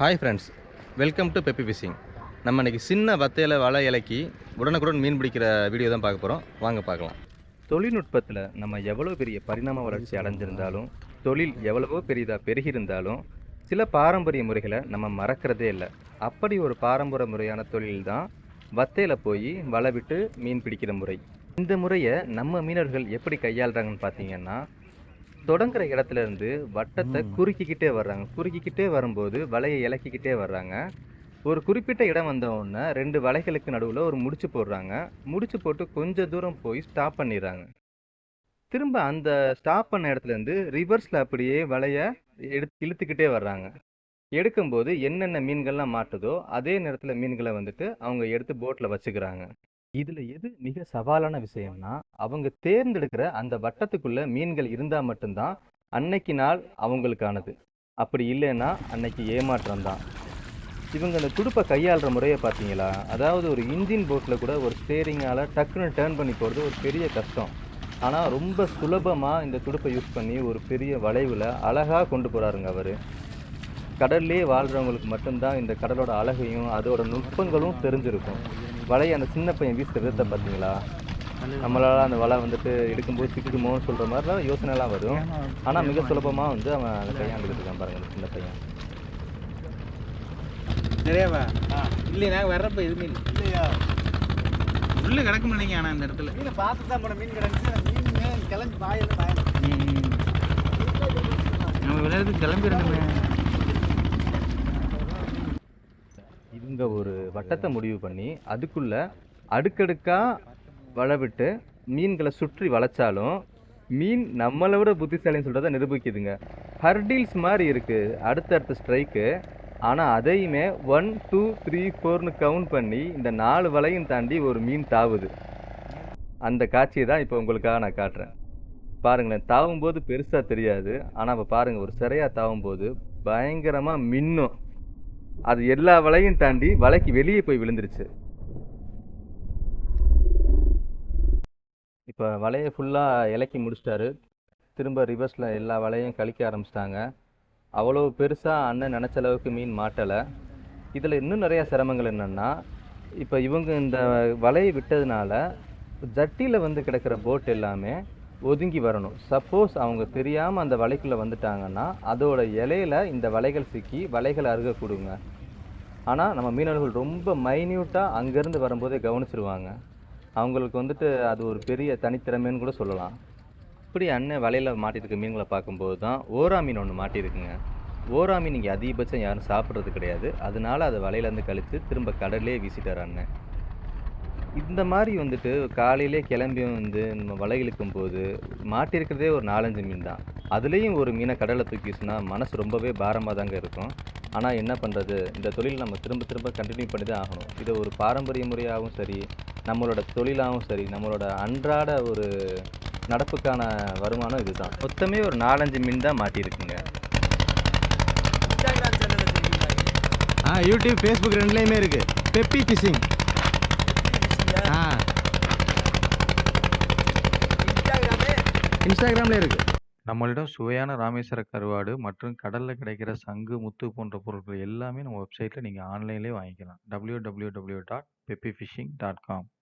Hi friends welcome to peppy fishing நம்ம இன்னைக்கு சின்ன வத்தையில் வலை இலக்கி உடனுக்குடன் மீன் பிடிக்கிற வீடியோ தான் பார்க்க போகிறோம் வாங்க பார்க்கலாம். தொழில்நுட்பத்தில் நம்ம எவ்வளோ பெரிய பரிணாம வளர்ச்சி அடைஞ்சிருந்தாலும் தொழில் எவ்வளவோ பெரிதாக பெருகியிருந்தாலும் சில பாரம்பரிய முறைகளை நம்ம மறக்கிறதே இல்லை. அப்படி ஒரு பாரம்பரிய முறையான தொழில் தான் வத்தையில் போய் வலை விட்டு மீன் பிடிக்கிற முறை. இந்த முறையை நம்ம மீனவர்கள் எப்படி கையாளுறாங்கன்னு பார்த்தீங்கன்னா தொடங்குற இடத்துல இருந்து வட்டத்தை குறுக்கிக்கிட்டே வர்றாங்க. குறுக்கிக்கிட்டே வரும்போது வலையை இலக்கிக்கிட்டே வர்றாங்க. ஒரு குறிப்பிட்ட இடம் வந்த உடனே ரெண்டு வலைகளுக்கு நடுவில் ஒரு முடிச்சு போடுறாங்க. முடிச்சு போட்டு கொஞ்ச தூரம் போய் ஸ்டாப் பண்ணிடுறாங்க. திரும்ப அந்த ஸ்டாப் பண்ண இடத்துல இருந்து ரிவர்ஸில் அப்படியே வலையை எடுத்து இழுத்துக்கிட்டே வர்றாங்க. எடுக்கும்போது என்னென்ன மீன்கள்லாம் மாட்டுதோ அதே நேரத்தில் மீன்களை வந்துட்டு அவங்க எடுத்து போட்டில் வச்சுக்கிறாங்க. இதில் எது மிக சவாலான விஷயம்னா அவங்க தேர்ந்தெடுக்கிற அந்த வட்டத்துக்குள்ள மீன்கள் இருந்தால் மட்டும்தான் அன்னைக்கு நாள் அவங்களுக்கானது. அப்படி இல்லைன்னா அன்னைக்கு ஏமாற்றம் தான். இவங்க அந்த துடுப்பை கையாளுற முறையை பார்த்தீங்களா? அதாவது ஒரு இன்ஜின் போட்டில் கூட ஒரு ஸ்டேரிங்கால் டக்குன்னு டேர்ன் பண்ணி போகிறது ஒரு பெரிய கஷ்டம். ஆனால் ரொம்ப சுலபமாக இந்த துடுப்பை யூஸ் பண்ணி ஒரு பெரிய வளைவில் அழகாக கொண்டு போகிறாருங்க அவர். கடல்லே வாழ்கிறவங்களுக்கு மட்டும்தான் இந்த கடலோட அழகையும் அதோட நுட்பங்களும் தெரிஞ்சிருக்கும். வலையை அந்த சின்ன பையன் வீசுற விதத்தை பார்த்தீங்களா? நம்மளால அந்த வலை வந்துட்டு எடுக்கும்போது சிக்கிக்குமோன்னு சொல்கிற மாதிரிலாம் யோசனைலாம் வரும். ஆனால் மிக சுலபமாக வந்து அவன் அதை கையாண்டுக்கிட்டு இருக்கான் பாருங்க அந்த சின்ன பையன். நிறையவா? இல்லையா நாங்கள் வர்றப்ப எதுவுமே இல்லை. இல்லையா? உள்ள கிடக்கும் நினைக்க ஆனால் இந்த இடத்துல. மீனை பார்த்து தான் மீன் கிடந்துச்சு மீன் கிளம்பி பாயில பாயில நம்ம விளையாட்டு கிளம்பி இருந்தோமே இவங்க ஒரு வட்டத்தை முடிவு பண்ணி அதுக்குள்ள அடுக்கடுக்காக வளவிட்டு மீன்களை சுற்றி வளைச்சாலும் மீன் நம்மளை விட புத்திசாலின்னு சொல்கிறத நிரூபிக்குதுங்க. ஹர்டீல்ஸ் மாதிரி இருக்குது அடுத்தடுத்த ஸ்ட்ரைக்கு ஆனால் அதையுமே ஒன் டூ த்ரீ ஃபோர்னு கவுண்ட் பண்ணி இந்த நாலு வலையும் தாண்டி ஒரு மீன் தாவுது. அந்த காட்சியை தான் இப்போ உங்களுக்காக நான் காட்டுறேன். பாருங்களேன் தாவும் போது பெருசாக தெரியாது. ஆனால் இப்போ பாருங்கள் ஒரு சிறையாக தாவும் போது பயங்கரமாக மின்னும். அது எல்லா வலையும் தாண்டி வலைக்கு வெளியே போய் விழுந்துருச்சு. இப்போ வலையை ஃபுல்லாக இலக்கி முடிச்சிட்டாரு. திரும்ப ரிவர்ஸில் எல்லா வலையும் கழிக்க ஆரம்பிச்சிட்டாங்க. அவ்வளோ பெருசாக அண்ணன் நினச்ச அளவுக்கு மீன் மாட்டலை. இதில் இன்னும் நிறையா சிரமங்கள் என்னென்னா இப்போ இவங்க இந்த வலையை விட்டதுனால ஜட்டியில் வந்து கிடக்கிற போட் எல்லாமே ஒதுங்கி வரணும். சப்போஸ் அவங்க தெரியாமல் அந்த வலைக்குள்ளே வந்துட்டாங்கன்னா அதோட இலையில இந்த வலைகள் சிக்கி வலைகள் கொடுங்க. ஆனால் நம்ம மீனவர்கள் ரொம்ப மைன்யூட்டாக அங்கேருந்து வரும்போதே கவனிச்சிருவாங்க. அவங்களுக்கு வந்துட்டு அது ஒரு பெரிய தனித்திறமைன்னு கூட சொல்லலாம். இப்படி அண்ணன் வலையில் மாட்டியிருக்க மீன்களை பார்க்கும்போது தான் ஓரா மீன் ஒன்று மாட்டியிருக்குங்க ஓரா மீன் இங்கே அதிகபட்சம் யாரும் சாப்பிட்றது கிடையாது. அதனால அதை வலையிலேருந்து கழித்து திரும்ப கடல்லே வீசிட்டார் அண்ணன். இந்த மாதிரி வந்துட்டு காலையிலே கிளம்பி வந்து நம்ம வலை இழுக்கும் போது மாட்டிருக்கிறதே ஒரு நாலஞ்சு மீன் தான். அதுலேயும் ஒரு மீனை கடலில் தூக்கிச்சுன்னா மனசு ரொம்பவே பாரமாக தாங்க இருக்கும். ஆனால் என்ன பண்ணுறது இந்த தொழில் நம்ம திரும்ப திரும்ப கண்டினியூ பண்ணி தான் ஆகணும். இதை ஒரு பாரம்பரிய முறையாகவும் சரி நம்மளோட தொழிலாகவும் சரி நம்மளோட அன்றாட ஒரு நடப்புக்கான வருமானம் இதுதான். மொத்தமே ஒரு நாலஞ்சு மீன் தான் மாட்டியிருக்குங்க. ஆ யூடியூப் ஃபேஸ்புக் ரெண்டுலேயுமே இருக்கு. Peppy fishing. இன்ஸ்டாகிராமில்? இருக்கு. நம்மளிடம் சுவையான ராமேஸ்வர கருவாடு மற்றும் கடலில் கிடைக்கிற சங்கு முத்து போன்ற பொருட்கள் எல்லாமே நம்ம வெப்சைட்டில் நீங்கள் ஆன்லைன்லேயே வாங்கிக்கலாம். www.peppyfishing.com